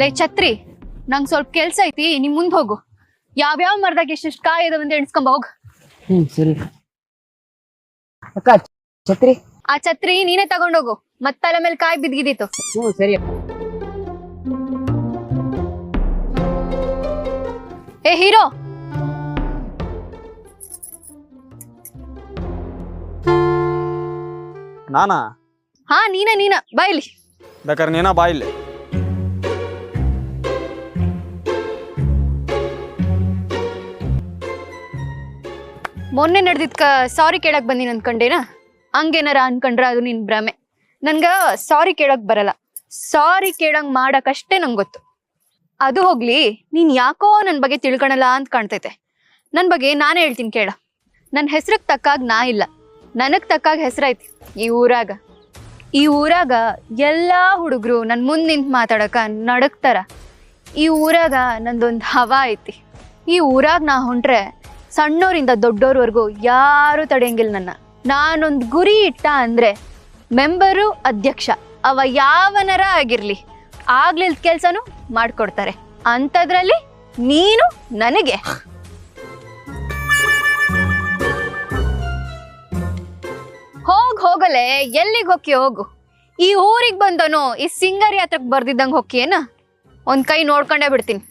ಲೈ ಛತ್ರಿ ನಂಗ್ ಸ್ವಲ್ಪ ಕೆಲ್ಸ ಐತಿ ನಿಮ್ ಮುಂದ್ ಹೋಗು. ಯಾವ್ಯಾವ ಮರದಾಗ ಎಷ್ಟೆಷ್ಟು ಕಾಯಿ ಇದಾವ ಅಂತ ಎಣ್ಸ್ಕೊಂಬ ಹೋಗ್. ಹ್ಮ್ ಸರಿ. ಅಕ್ಕ ಛತ್ರಿ? ಆ ಛತ್ರಿ ನೀನೇ ತಗೊಂಡೋಗು ಮತ್ತಲ ಮೇಲೆ ಕಾಯಿ ಬಿದ್ದಿದ್ದಿತ್ತು ಹ್ಞೂ ಸರಿ ಅಕ್ಕ. ಏ ಹೀರೋ! ನಾನಾ? ಹಾ ನೀನ ನೀನ. ಬಾಯ್ಲಿ ಬೇಕಾದ್ರೆ ನೀನ ಬಾ ಇಲ್ಲಿ. ಮೊನ್ನೆ ನಡೆದಿದ್ಕ ಸಾರಿ ಕೇಳಕ್ ಬಂದಿನ ಅನ್ಕೊಂಡೇನ? ಹಂಗೇನಾರ ಅನ್ಕೊಂಡ್ರ ಅದು ನಿನ್ ಭ್ರಮೆ. ನನ್ಗ ಸಾರಿ ಕೇಳಕ್ ಬರಲ್ಲ. ಸಾರಿ ಕೇಳಂಗ್ ಮಾಡಕ್ಕಷ್ಟೇ ನಂಗೆ ಗೊತ್ತು. ಅದು ಹೋಗ್ಲಿ, ನೀನ್ ಯಾಕೋ ನನ್ ಬಗ್ಗೆ ತಿಳ್ಕೊಳಲ್ಲ ಅಂತ ಕಾಣ್ತೈತೆ. ನನ್ ಬಗ್ಗೆ ನಾನೇ ಹೇಳ್ತೀನಿ ಕೇಳ. ನನ್ನ ಹೆಸ್ರಕ್ ತಕ್ಕಾಗ ನಾ ಇಲ್ಲ. ನನಗ್ ತಕ್ಕಾಗ ಐತಿ ಈ ಊರಾಗ. ಈ ಊರಾಗ ಎಲ್ಲಾ ಹುಡುಗರು ನನ್ ಮುಂದ್ ನಿಂತ್ ಮಾತಾಡಕ ನಡಕ್ತಾರ. ಈ ಊರಾಗ ನಂದೊಂದು ಹವಾ ಐತಿ. ಈ ಊರಾಗ ನಾ ಹೊಂಟ್ರೆ ಸಣ್ಣೋರಿಂದ ದೊಡ್ಡೋರ್ವರೆಗೂ ಯಾರು ತಡೆಯಂಗಿಲ್ಲ ನನ್ನ. ನಾನೊಂದು ಗುರಿ ಇಟ್ಟ ಅಂದ್ರೆ ಮೆಂಬರು ಅಧ್ಯಕ್ಷ, ಅವ ಯಾವನರ ಆಗಿರಲಿ. ಆಗ್ಲಿಲ್ ಕೆಲಸನೂ ಮಾಡಿಕೊಡ್ತಾರೆ. ಅಂಥದ್ರಲ್ಲಿ ನೀನು ನನಗೆ. ಹೋಗ್ ಹೋಗಲೆ, ಎಲ್ಲಿಗೆ ಹೊಕ್ಕಿ ಹೋಗು. ಈ ಊರಿಗೆ ಬಂದನು, ಈ ಸಿಂಗರ್ ಯಾತ್ರಕ್ ಬರ್ದಿದ್ದಂಗೆ ಹೊಕ್ಕಿಯೇನ ಒಂದು ಕೈ ನೋಡ್ಕೊಂಡೇ ಬಿಡ್ತೀನಿ.